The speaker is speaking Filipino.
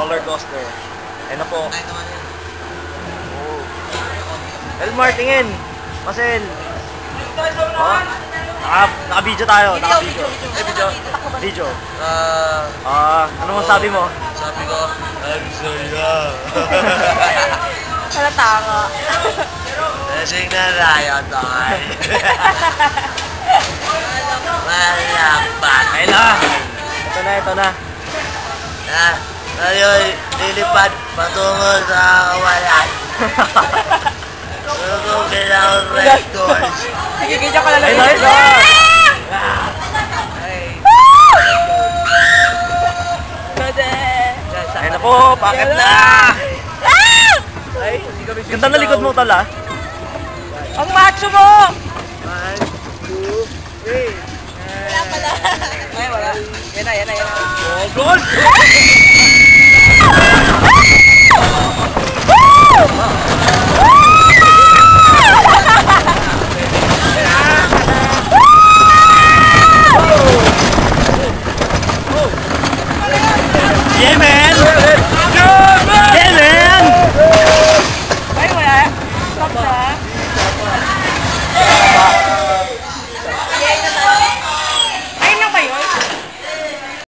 roller coaster. Ayun na po. Ay, naman yan. Oh. Elmar, tingin. Marcel. Oh. Naka, naka-video tayo. Naka-video. Ay, video. Video. Ah, Ah, ano masabi mo? sabi ko, I'm saya. Halata ka. Lasing na tayo, Toy. Malapad. Ayun na. Ito na, ito na. Ha? Ngayon, lilipad patungo sa kawalan. Susukin ang records. Nagigidya ka na lang. Ayun na, ayun na. Na po, bakit na? Ay, ganda na likod mo tala. Ang macho mo! One, two, three. Wala pala. Ay, wala. Yan na, yan na, yan na. Oh, goal! Yeah, man.